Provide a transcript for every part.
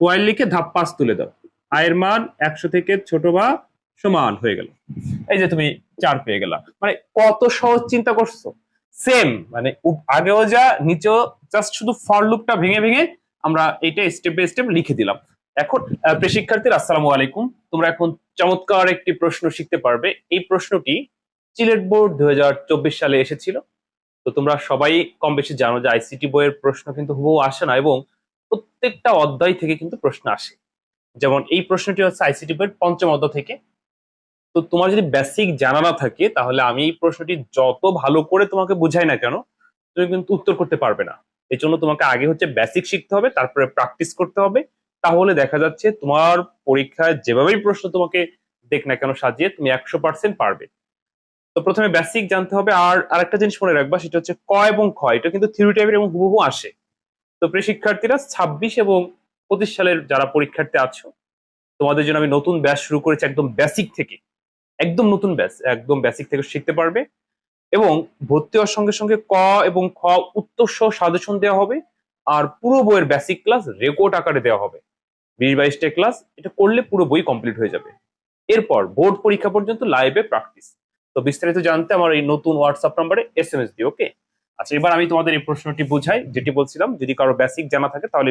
ওয়াইল লিখে ধাপ পাঁচ তুলে দাও। আয়ের মান একশো থেকে ছোট বা সমান হয়ে গেল। এই যে তুমি চার পেয়ে গেলা। মানে কত সহজ চিন্তা করছ? সেম মানে আগেও যা, নিচেও জাস্ট শুধু ফর লুপটা ভেঙে ভেঙে আমরা এটা স্টেপ বাই স্টেপ লিখে দিলাম। এখন শিক্ষার্থীরা, আসসালামু আলাইকুম। তোমরা এখন চমৎকার একটি প্রশ্ন শিখতে পারবে। এই প্রশ্নটি চিলেট বোর্ড দুই হাজার চব্বিশ সালে এসেছিল। তো তোমরা সবাই কম বেশি জানো যে আইসিটি বইয়ের প্রশ্ন কিন্তু হুবহু আসে না এবং প্রত্যেকটা অধ্যায় থেকে কিন্তু প্রশ্ন আসে। যেমন এই প্রশ্নটি হচ্ছে আইসিটি বইয়ের পঞ্চম অধ্যায় থেকে। তো তোমার যদি বেসিক জানা না থাকে, তাহলে আমি এই প্রশ্নটি যত ভালো করে তোমাকে বুঝাই না কেন, তুমি কিন্তু উত্তর করতে পারবে না। এই জন্য তোমাকে আগে হচ্ছে বেসিক শিখতে হবে, তারপরে প্র্যাকটিস করতে হবে। তাহলে দেখা যাচ্ছে তোমার পরীক্ষায় যেভাবেই প্রশ্ন তোমাকে দেখ না কেন সাজিয়ে তুমি একশো পার্সেন্ট পারবে। তো প্রথমে বেসিক জানতে হবে, আর আরেকটা জিনিস মনে রাখবা, সেটা হচ্ছে ক এবং খ, এটা কিন্তু থিওরি টাইপের এবং হুবহু আসে। তো প্রিয় শিক্ষার্থীরা, ছাব্বিশ এবং পঁচিশ সালের যারা পরীক্ষার্থী আছো, তোমাদের জন্য আমি নতুন ব্যাচ শুরু করেছি একদম বেসিক থেকে। একদম নতুন ব্যাচ, একদম বেসিক থেকে শিখতে পারবে এবং ভর্তি হওয়ার সঙ্গে সঙ্গে ক এবং খ উত্তর সহ সাজেশন দেওয়া হবে আর পুরো বইয়ের বেসিক ক্লাস রেকর্ড আকারে দেওয়া হবে। বিশ বাইশটা ক্লাস এটা করলে পুরো বই কমপ্লিট হয়ে যাবে। এরপর বোর্ড পরীক্ষা পর্যন্ত লাইভে প্র্যাকটিস তো বিস্তারিত জানতে আমার এই নতুন হোয়াটসঅ্যাপ নাম্বারে এস এম এস দিও ওকে আচ্ছা এবার আমি তোমাদের এই প্রশ্নটি বুঝাই যেটি বলছিলাম যদি কারও বেসিক জানা থাকে তাহলে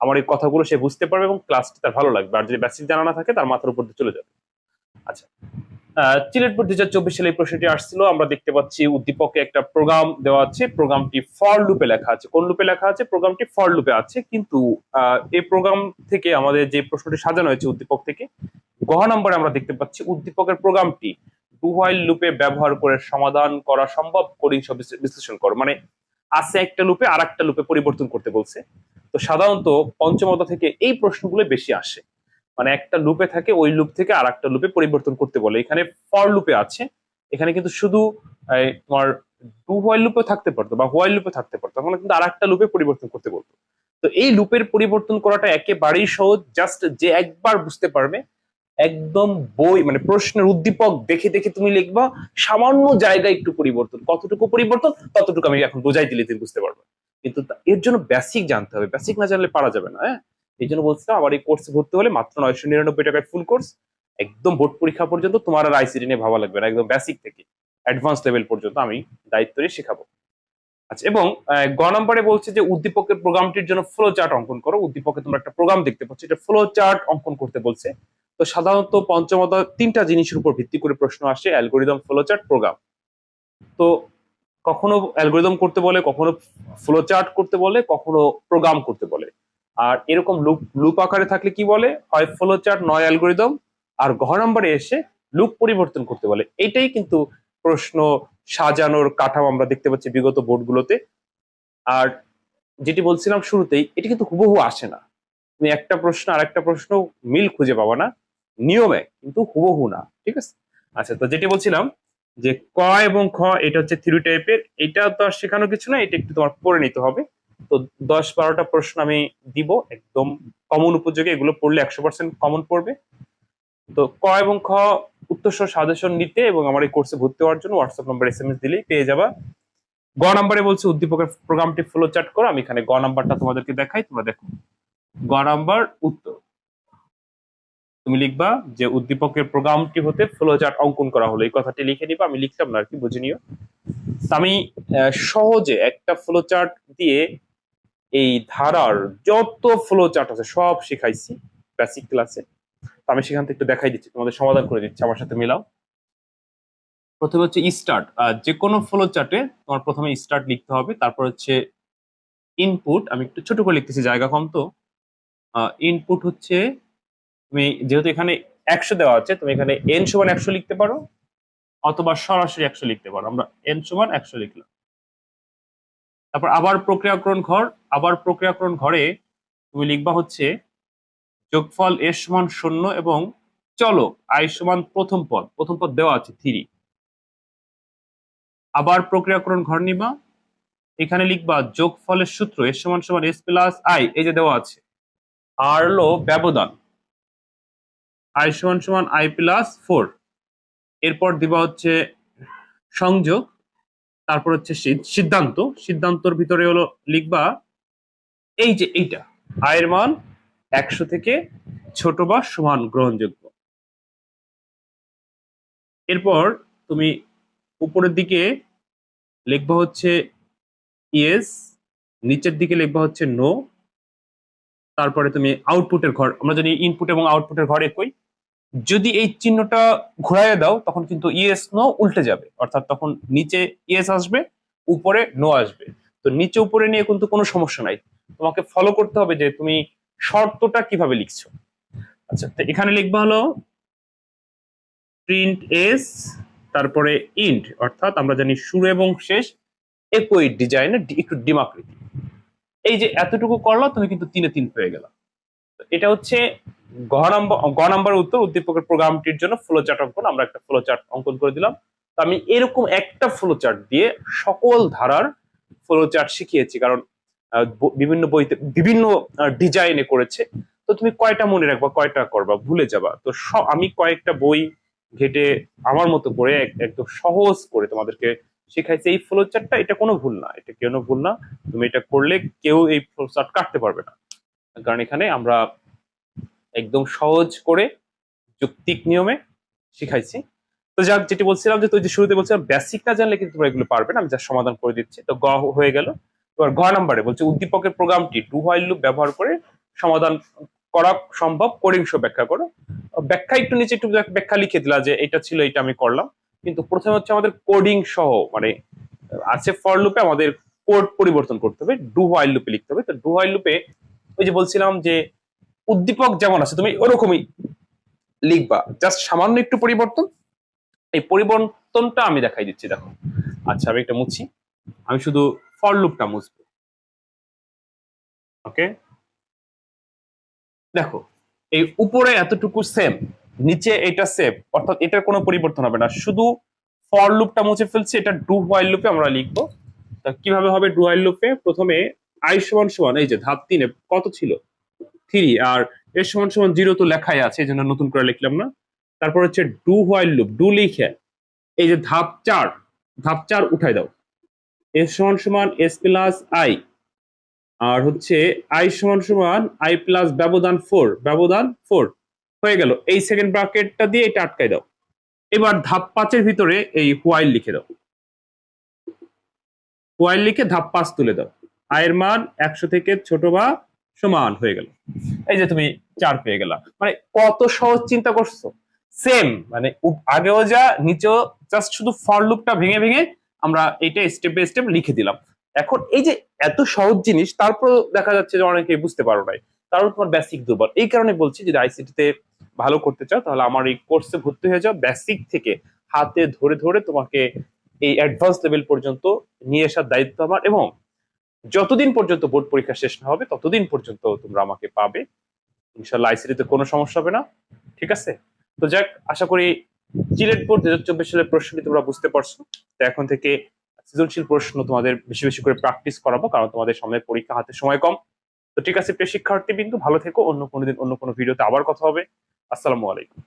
আমার এই কথাগুলো সে বুঝতে পারবে এবং ক্লাসটি তার ভালো লাগবে। আর যদি বেসিক জানা না থাকে তার মাথার উপর দিয়ে চলে যাবে। আচ্ছা আহ, চিলেট বোর্ড দুই হাজার চব্বিশ সালে এই প্রশ্নটি আসছিল। আমরা দেখতে পাচ্ছি উদ্দীপকে একটা প্রোগ্রাম দেওয়া আছে। প্রোগ্রামটি ফর লুপে লেখা আছে। কোন লুপে লেখা আছে? প্রোগ্রামটি ফর লুপে আছে। কিন্তু এই প্রোগ্রাম থেকে আমাদের যে প্রশ্নটি সাজানো হয়েছে উদ্দীপক থেকে গহ নম্বরে আমরা দেখতে পাচ্ছি উদ্দীপকের প্রোগ্রামটি ডু হোয়াইল লুপে ব্যবহার করে সমাধান করা সম্ভব কোডিং সব বিশ্লেষণ করো। মানে আছে একটা লুপে আর একটা লুপে পরিবর্তন করতে বলছে। তো সাধারণত পঞ্চমতা থেকে এই প্রশ্নগুলো বেশি আসে। মানে একটা লুপে থাকে, ওই লুপ থেকে আর একটা লুপে পরিবর্তন করতে বলে। এখানে ফর লুপে আছে। এখানে কিন্তু শুধু তোমার ডু হোয়াইল লুপে থাকতে পারতো বা হোয়াইল লুপে থাকতে পারতো। তখন কিন্তু আর একটা লুপে পরিবর্তন করতে বলতো। তো এই লুপের পরিবর্তন করাটা একেবারেই সহজ। জাস্ট যে একবার বুঝতে পারবে একদম বই মানে প্রশ্নের উদ্দীপক দেখে দেখে তুমি লিখবা, সামান্য জায়গায় একটু পরিবর্তন, কতটুকু পরিবর্তন, ততটুকু আমি এখন বোঝাই দিলে তুমি বুঝতে পারবে। কিন্তু এর জন্য বেসিক জানতে হবে বেসিক না জানলে পারা যাবে না হ্যাঁ? এই জন্য বলছিলাম আবার এই কোর্সে ভর্তি হলে মাত্র নয়শো নিরানব্বই টাকায় ফুল কোর্স একদম বোর্ড পরীক্ষা পর্যন্ত তোমার আর আইসিডি নিয়ে ভাবা লাগবে না, একদম বেসিক থেকে অ্যাডভান্স লেভেল পর্যন্ত আমি দায়িত্ব নিয়ে শেখাবো। আচ্ছা এবং গ নম্বরে বলছে যে উদ্দীপকের প্রোগ্রামটির জন্য ফ্লো চার্ট অঙ্কন করো, উদ্দীপকে তোমরা একটা প্রোগ্রাম দেখতে পাচ্ছ, এটা ফ্লো চার্ট অঙ্কন করতে বলছে। তো সাধারণত পঞ্চমতা তিনটা জিনিসের উপর ভিত্তি করে প্রশ্ন আসে অ্যালগোরিদম ফ্লো চার্ট প্রোগ্রাম তো কখনো অ্যালগোরিদম করতে বলে, কখনো ফ্লোচার্ট করতে বলে, কখনো প্রোগ্রাম করতে বলে। আর এরকম লুপ লুপ আকারে থাকলে কি বলে? হয় ফ্লোচার্ট নয় অ্যালগোরিদম আর ঘ নম্বরে এসে লুপ পরিবর্তন করতে বলে। এটাই কিন্তু প্রশ্ন সাজানোর কাঠামো আমরা দেখতে পাচ্ছি বিগত বোর্ডগুলোতে। আর যেটি বলছিলাম শুরুতেই, এটি কিন্তু হুবহু আসে না। তুমি একটা প্রশ্ন আর একটা প্রশ্ন মিল খুঁজে পাবা না। নিয়মে, কিন্তু হুবহু না, ঠিক আছে? আচ্ছা তো যেটি বলছিলাম যে ক এবং খ, এটা হচ্ছে থ্রি টাইপের এটা তো আর শেখানো কিছু না, এটা একটু তোমার পড়ে নিতে হবে। তো দশ বারোটা প্রশ্ন আমি দিব, একদম কমন উপযোগী, এগুলো পড়লে একশো পার্সেন্ট কমন পড়বে। তো ক এবং খ উত্তর সাজেশন নিতে এবং আমার এই কোর্সে ভর্তি হওয়ার জন্য WhatsApp number S M S দিলেই পেয়ে যাবা। গ নাম্বারে বলছে, উদ্দীপকের প্রোগ্রামটি ফ্লো চার্ট করো, আমি এখানে গ নাম্বারটা তোমাদেরকে দেখাই, তোমরা দেখো। গ নাম্বার, উত্তর। তুমি লিখবা যে উদ্দীপকের প্রোগ্রামটি হতে ফ্লো চার্ট অঙ্কন করা হলো। এই কথাটি লিখে নিবা, আমি লিখলাম না আর কি, বুঝে নিও। আমি সহজে একটা ফ্লো চার্ট দিয়ে এই ধারার যত ফ্লো চার্ট আছে সব শিখাইছি বেসিক ক্লাসে তো আমি সেখান থেকে একটু দেখাই দিচ্ছি, তোমাদের সমাধান করে দিচ্ছি, আমার সাথে মিলাও। প্রথমে হচ্ছে স্টার্ট যে কোনো ফ্লো চার্টে তোমার প্রথমে স্টার্ট লিখতে হবে, তারপর হচ্ছে ইনপুট আমি একটু ছোট করে লিখতেছি, জায়গা কম তো। ইনপুট হচ্ছে তুমি যেহেতু এখানে একশো দেওয়া আছে, তুমি এখানে এন সমান একশো লিখতে পারো, অথবা সরাসরি একশো লিখতে পারো। আমরা এন সমান একশো লিখলাম। তারপর আবার প্রক্রিয়াকরণ ঘর, আবার প্রক্রিয়াকরণ ঘরে তুমি লিখবা হচ্ছে যোগফল এর সমান শূন্য এবং চলো আই সমান প্রথম পদ প্রথম পদ দেওয়া আছে থ্রি আবার প্রক্রিয়াকরণ ঘর নিবা। এখানে লিখবা যোগফলের সূত্র এর সমান সমান এস প্লাস আই এই যে দেওয়া আছে। আর হলো ব্যবধান। আই সমান সমান আই প্লাস ফোর। এরপর দিবা হচ্ছে সংযোগ, তারপর হচ্ছে সিদ- সিদ্ধান্ত। সিদ্ধান্তর ভিতরে হলো লিখবা এই যে এইটা আয়ের মান একশো থেকে ছোট বা সমান গ্রহণযোগ্য। এরপর তুমি উপরের দিকে লিখবা হচ্ছে ইয়েস, নিচের দিকে লিখবা হচ্ছে নো। তারপরে তুমি আউটপুটের ঘর, আমরা জানি ইনপুট এবং আউটপুটের ঘর একই। যদি এই চিহ্নটা ঘোরায় দাও, তখন কিন্তু ইয়েস নো উল্টে যাবে। অর্থাৎ তখন নিচে ইয়েস আসবে, উপরে নো আসবে। তো নিচে উপরে নিয়ে কিন্তু কোনো সমস্যা নাই। তোমাকে ফলো করতে হবে যে তুমি শর্তটা কীভাবে লিখছো। আচ্ছা তো এখানে লিখবা হলো প্রিন্ট এস তারপরে ইন্ট অর্থাৎ আমরা জানি শুরু এবং শেষ একই ডিজাইনের একটু ডিমাকৃতি এই যে এতটুকু করল, তুমি কিন্তু তিনে তিন হয়ে গেল। এটা হচ্ছে গ নাম্বার গ নাম্বার উত্তর উদ্দীপকের প্রোগ্রামটির জন্য ফ্লো চার্ট অঙ্কন, আমরা একটা ফ্লো চার্ট অঙ্কন করে দিলাম। তো আমি এরকম একটা ফ্লো চার্ট দিয়ে সকল ধারার ফ্লো চার্ট শিখিয়েছি, কারণ বিভিন্ন বইতে, বিভিন্ন ডিজাইনে করেছে। তো তুমি কয়টা মনে রাখবা, কয়টা করবা, ভুলে যাবা। তো আমি কয়েকটা বই ঘেটে আমার মতো করে একদম সহজ করে তোমাদেরকে শেখাইছি। এই ফ্লো চার্টটা এটা কোনো ভুল না, এটা কেন ভুল না? তুমি এটা করলে কেউ এই ফ্লো চার্ট কাটতে পারবে না। কারণ এখানে আমরা একদম সহজ করে যৌক্তিক নিয়মে শিখাইছি। তো যাক, যেটি বলছিলাম যে তুই যে শুরুতে বলছিলাম বেসিক না জানলে কিন্তু তোমরা এগুলো পারবে না, আমি যা সমাধান করে দিচ্ছি। তো গ হয়ে গেল। এবার ঘ নাম্বারে বলছে, উদ্দীপকের প্রোগ্রামটি টু হোয়াইল লুপ ব্যবহার করে সমাধান করা সম্ভব। কোডিংস ব্যাখ্যা করো। ব্যাখ্যা একটু নিচে একটু ব্যাখ্যা লিখে দিলা যে, এটা ছিল, এটা আমি করলাম। কিন্তু প্রথমে হচ্ছে আমাদের কোডিং সহ মানে আছে ফর লুপে আমাদের কোড পরিবর্তন করতে হবে ডু হোয়াইল লুপে লিখতে হবে। তো ডু হোয়াইল লুপে ওই যে বলছিলাম যে উদ্দীপক যেমন আছে, তুমি ওরকমই লিখবা। জাস্ট সামান্য একটু পরিবর্তন। এই পরিবর্তনটা আমি দেখাই দিচ্ছি, দেখো। আচ্ছা আমি একটা মুছি। আমি শুধু ফর লুপটা মুছবো। ওকে দেখো, এই উপরে এতটুকু সেম নিচে এটা সেম অর্থাৎ এটার কোনো পরিবর্তন হবে না। শুধু ফর লুপটা মুছে ফেলছি, এটা ডু হোয়াইল লুপে আমরা লিখব। তা কীভাবে হবে ডু হোয়াইল লুপে প্রথমে আই সমান সমান, এই যে ধাপ তিনে, কত ছিল? থ্রি, আর এর সমান সমান জিরো তো লেখাই আছে, এই জন্য নতুন করে লিখলাম না। তারপর হচ্ছে ডু হোয়াইল লুপ, ডু লিখে, এই যে ধাপ চার ধাপ চার উঠাই দাও। এস সমান সমান এস প্লাস আই, আর হচ্ছে আই সমান সমান আই প্লাস ব্যবধান ফোর ব্যবধান ফোর, হয়ে গেল। এই সেকেন্ড ব্রাকেটটা দিয়ে এটা আটকাই দাও। এবার ধাপ পাঁচের ভিতরে এই হোয়াইল লিখে দাও। হোয়াইল লিখে ধাপ পাঁচ তুলে দাও। আয়ের মান একশো থেকে ছোট বা সমান হয়ে গেল। এই যে তুমি চার পেয়ে গেলা। মানে কত সহজ চিন্তা করছ? সেম মানে আগেও যা, নিচেও জাস্ট শুধু ফর লুপটা ভেঙে ভেঙে আমরা এটা স্টেপ বাই স্টেপ লিখে দিলাম। এখন এই যে এত সহজ জিনিস তারপর দেখা যাচ্ছে যে অনেকে বুঝতে পারো নাই। কারণ তোমার বেসিক দুর্বল। এই কারণে বলছি যদি আইসিটিতে ভালো করতে চাও, তাহলে আমার এই কোর্সে ভর্তি হয়ে যাও। বেসিক থেকে হাতে ধরে ধরে তোমাকে এই অ্যাডভান্স লেভেল পর্যন্ত নিয়ে আসার দায়িত্ব আমার এবং যতদিন পর্যন্ত বোর্ড পরীক্ষা শেষ না হবে, ততদিন পর্যন্ত তোমরা আমাকে পাবে। ইনশাল্লাহ আইসিটিতে কোনো সমস্যা হবে না, ঠিক আছে? তো যাক, আশা করি চিলেট বোর্ড দু হাজার চব্বিশ সালের প্রশ্নটি তোমরা বুঝতে পারছ। তো এখন থেকে সৃজনশীল প্রশ্ন তোমাদের বেশি বেশি করে প্র্যাকটিস করাবো, কারণ তোমাদের সামনে পরীক্ষা হাতে সময় কম। তো ঠিক আছে, প্রিয় শিক্ষার্থী বিন্দু ভালো থেকো। অন্য কোনো দিন, অন্য কোনো ভিডিওতে আবার কথা হবে। আসসালামু আলাইকুম।